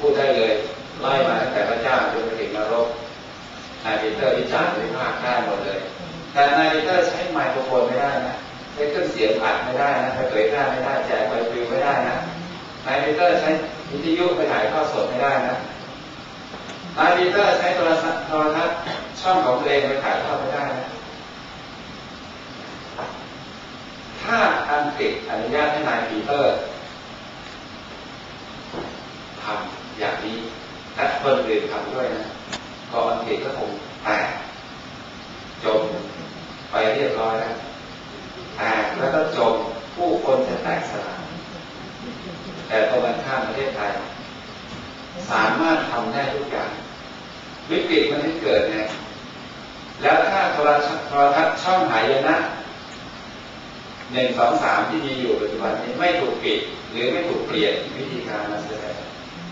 พูดได้เลยไล่มาตั้งแต่พระเจ้าจนไปถึงนรกนายปีเตอร์วิจารณ์วิพากษ์ได้หมดเลย แต่นายปีเตอร์ใช้ไมโครโฟนไม่ได้นะใช้เครื่องเสียงอัดไม่ได้นะเผยแพร่ไม่ได้แจกใบปลิวไม่ได้นะนายปีเตอร์ใช้วิทยุไปถ่ายทอดสดไม่ได้นะนายปีเตอร์ใช้โทรศัพท์โทรทัศน์ช่องของตัวเองไปถ่ายทอดไม่ได้นะถ้าอังกฤษอนุญาตให้นายปีเตอร์ ทำอย่างนี้และคนอื่นทำด้วยนะกอังกฤษก็คงแตกจมไปเรียบร้อยแล้วแตกแล้วก็จมผู้คนจะแตกสลายแต่ตรงกันข้ามประเทศไทย สามารถทำได้ทุกอย่างวิกฤตมันที่เกิดไงแล้วถ้าโทรทัศน์ช่องหายนะหนึ่งสองสามที่มีอยู่ปัจจุบันนี้ไม่ถูกปิด หรือไม่ถูกเปลี่ยนวิธีการมาแสดง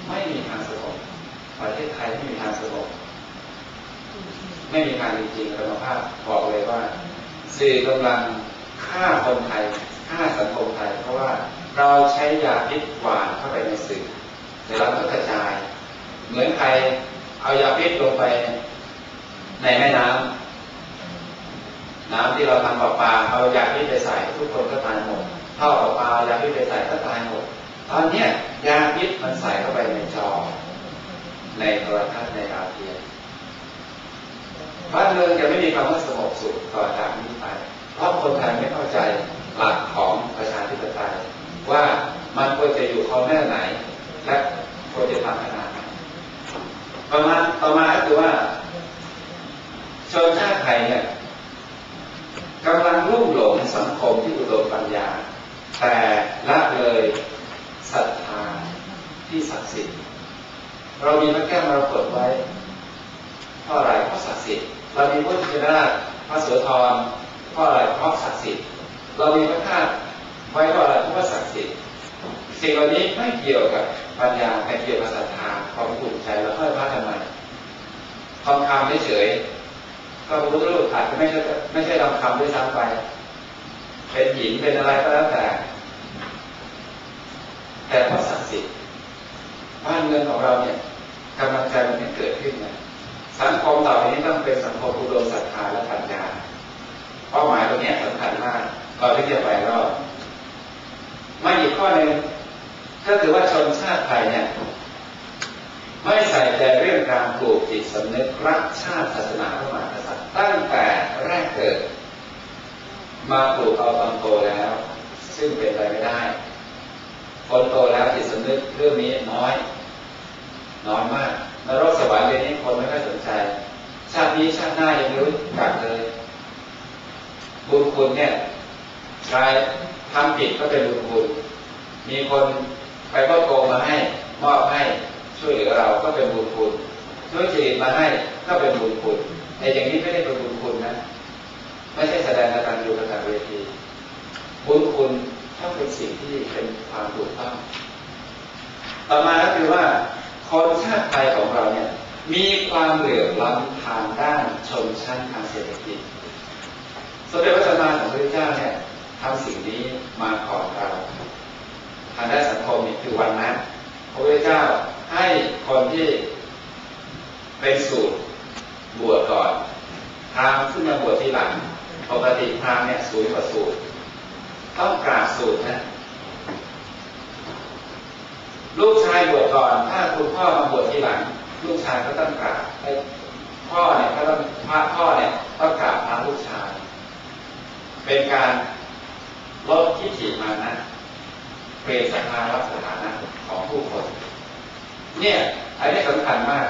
ไม่มีทางสงบประเทศไทยไม่มีทางสงบไม่มีทางจริงๆธรรมภาพบอกเลยว่าสื่อกำลังฆ่าคนไทยฆ่าสังคมไทย เพราะว่าเราใช้ยาพิษหวานเข้าไปในสื่อแต่เราก็กระจาย เหมือนใครเอายาพิษลงไปในแม่น้ำน้ำที่เราทำประปาเอายาพิษไปใส่ทุกคนก็ตายหมดท่อประปายาพิษไปใส่ก็ตายหมด ตอนนี้ยาพิษมันใส่เข้าไปในจอ ในโทรทัศน์ในดาเทียมบ้านเมืองจะไม่มีคำว่าสงบสุขต่อจากนี้ไป เพราะคนไทยไม่เข้าใจหลักของประชาธิปไตยว่ามันควรจะอยู่คอแน่ไหน และควรจะทำขนาดไหนประมาณต่อมาก็คือว่าชนชาติไทยเนี่ยกำลังรุ่มหลงสังคมที่อุดมปัญญา แต่ละเลย ที่ศักดิ์สิทธิ์เรามีพระแก้วมรกตไว้เพราะอะไรเพราะศักดิ์สิทธิ์เรามีพุทธชินราชพระโสธรเพราะอะไรเพราะศักดิ์สิทธิ์เรามีพระธาตุไว้เพราะอะไรเพราะว่าศักดิ์สิทธิ์สิ่งเหล่านี้ไม่เกี่ยวกับปัญญาแต่เกี่ยวกับศรัทธาความถูกใจเราค่อยพระทำไมทองคำไม่เฉยก็พระพุทธรูปอาจจะไม่ใช่ไม่ใช่ทองคำด้วยซ้ำไป เป็นหินเป็นอะไรก็แล้วแต่ แต่เพราะศักดิ์สิทธิ์ บ้านเมืองของเราเนี่ยกำลังใจมันไม่เกิดขึ้นนะสังคมต่อไปนี้ต้องเป็นสังคมอุดมศรัทธาและปัญญาเป้าหมายตรงนี้สำคัญมากเราที่จะไปรอดมาอีกข้อหนึ่งก็คือว่าชนชาติไทยเนี่ยไม่ใส่ใจเรื่องการปลูกจิตสำนึกรักชาติศาสนาพระมหากษัตริย์ตั้งแต่แรกเกิด มาปลูกเอาตอนโตแล้ว ซึ่งเป็นไปไม่ได้คนโตแล้วจิตสำนึกเรื่องนี้น้อย น้อยมากนรกสวรรค์เรื่องนี้คนไม่ค่อยสนใจ ชาตินี้ชาติหน้ายังรู้จักเลย บุญคุณเนี่ยใครทำผิดก็เป็นบุญคุณ มีคนไปก็โกงมาให้มอบให้ช่วยเหลือเราก็เป็นบุญคุณช่วยจริตมาให้ก็เป็นบุญคุณแต่อย่างนี้ไม่ได้เป็นบุญคุณนะ ไม่ใช่แสดงการอยู่การเวที บุญคุณต้องเป็นสิ่งที่เป็นความถูกต้อง ต่อมาก็คือว่า คนชาติไทยของเราเนี่ยมีความเหลื่อมล้ำทางด้านชนชั้นทางเศรษฐกิจ สมเด็จพระสัมมาสัมพุทธเจ้าเนี่ยทำสิ่งนี้มาก่อนเราทางด้านสังคมนี่คือวันนั้นพระพุทธเจ้าให้คนที่เป็นสูตรบวชก่อนพรามขึ้นมาบวชทีหลังปกติพรามเนี่ยสูงกว่าสูตรต้องกราบสูตรนะ ลูกชายบวชก่อน ถ้าคุณพ่อมาบวชทีหลัง ลูกชายก็ต้องกราบพ่อเนี่ยก็ต้องพระพ่อเนี่ยต้องกราบพระลูกชาย เป็นการลดทิฏฐิมานะเปลี่ยนสภาวะสถานะของผู้คน เนี่ยอันนี้สำคัญมาก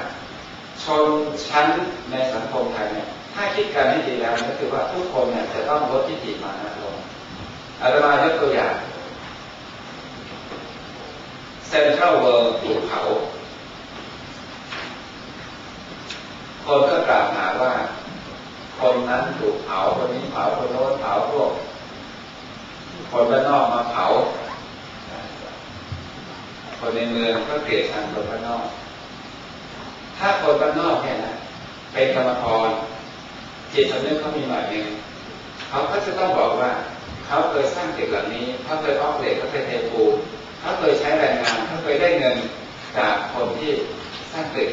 ชนชั้นในสังคมไทยเนี่ยถ้าคิดกันให้ดีแล้วก็คือว่าทุกคนเนี่ยจะต้องลดทิฏฐิมานะลงอาตมายกตัวอย่าง เซ็นทรัลเวิลด์ถูกเผาคนก็กล่าวหาว่า คนนั้นถูกเผาคนนี้เผาคนโน้นเผาพวก คนบ้านนอกมาเผา คนในเมืองก็เกลียดชังคนบ้านนอก ถ้าคนบ้านนอกเนี่ยนะเป็นกรรมกรจิตสำนึกเขามีหน่อยหนึ่งเขาก็จะต้องบอกว่า เขาเคยสร้างตึกหลังนี้เขาเคยออกเหล็กเขาเคยเทปูน เขาเคยใช้แรงงานเขาเคยได้เงินจากคนคนที่สร้างตึก